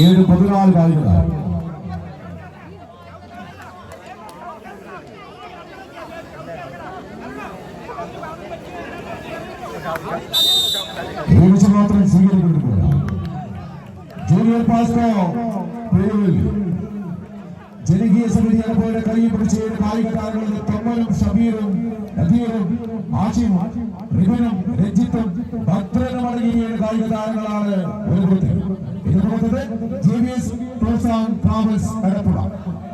ஏழு பதினாலு கால்களார் మాత్రం స్వీకరించుకుంటున్నారు జూనియర్ పాస్ ప్రేమ ജനകീയ സമിതി അതുപോലെ കൈ പിടിച്ച് ഏഴ് കായിക തൊമ്മലും ഷബീറും നദീറും ആഷിമും റിബനും രഞ്ജിത്തും ഭദ്രനും അടങ്ങിയ കായിക താരങ്ങളാണ് ഒരു കൂട്ടത്തിൽ ഇത് കൊടുത്തത് ജെ ബി എസ് ടോസാൻ ട്രാവൽസ് എടപ്പുഴ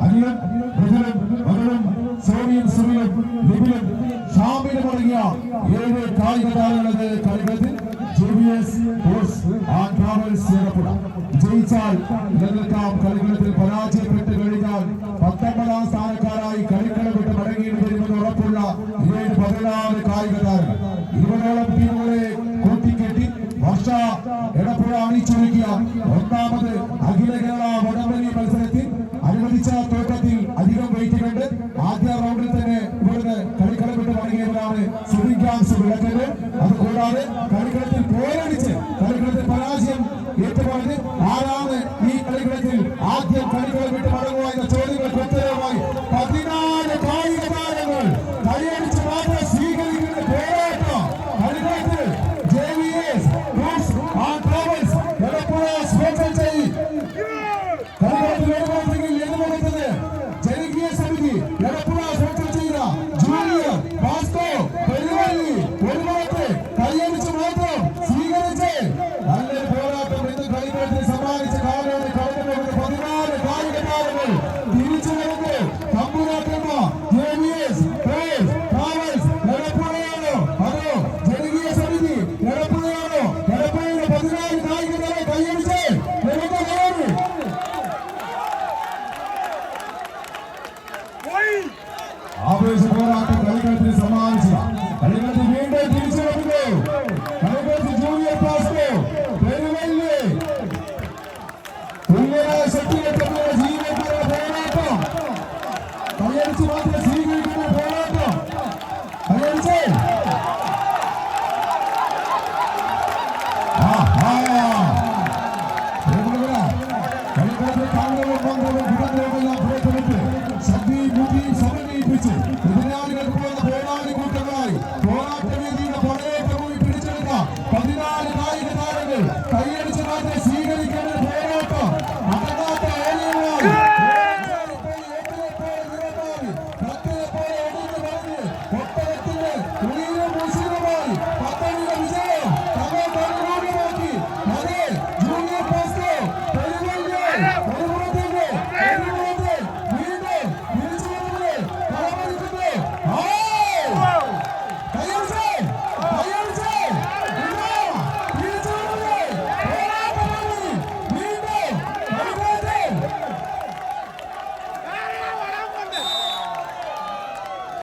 അനിലും മൃദുലും മകളും സോണിയും സുനിലും ലിബിലും ഷാമിലും അടങ്ങിയ ഏഴ് കായിക താരങ്ങളത് കളിക്കളത്തിൽ ജെ ജയിച്ചാൽ നിലനിൽക്കാം കളിക്കളത്തിൽ അണിച്ചൊരുക്കിയ ഒന്നാമത് അഖില കേരള വടംവലി മത്സരത്തിൽ അനുവദിച്ച തോട്ടത്തിൽ അധികം വെയിറ്റ് കണ്ട് ആദ്യ റൗണ്ടിൽ തന്നെ ഇവിടുന്ന് കളിക്കളം വിട്ട് മടങ്ങിയവരാണ് സുബിൻ ക്യാംസ് വിളക്കൽ അത് Let's ആവേശ പോരാട്ടം കളിക്കളത്തിന് സമ്മാനിച്ചത് കളിക്കളത്തിൽ വീണ്ടും തിരിച്ചു വരുന്നു കളിക്കളത്തിൽ ജൂനിയർ പാസ്കോ പെരുവല്ലേ തുല്യരായ ശക്തിയെത്തുന്ന ജീവിതത്തിലുള്ള പോരാട്ടം. കൈയടിച്ച് മാത്രം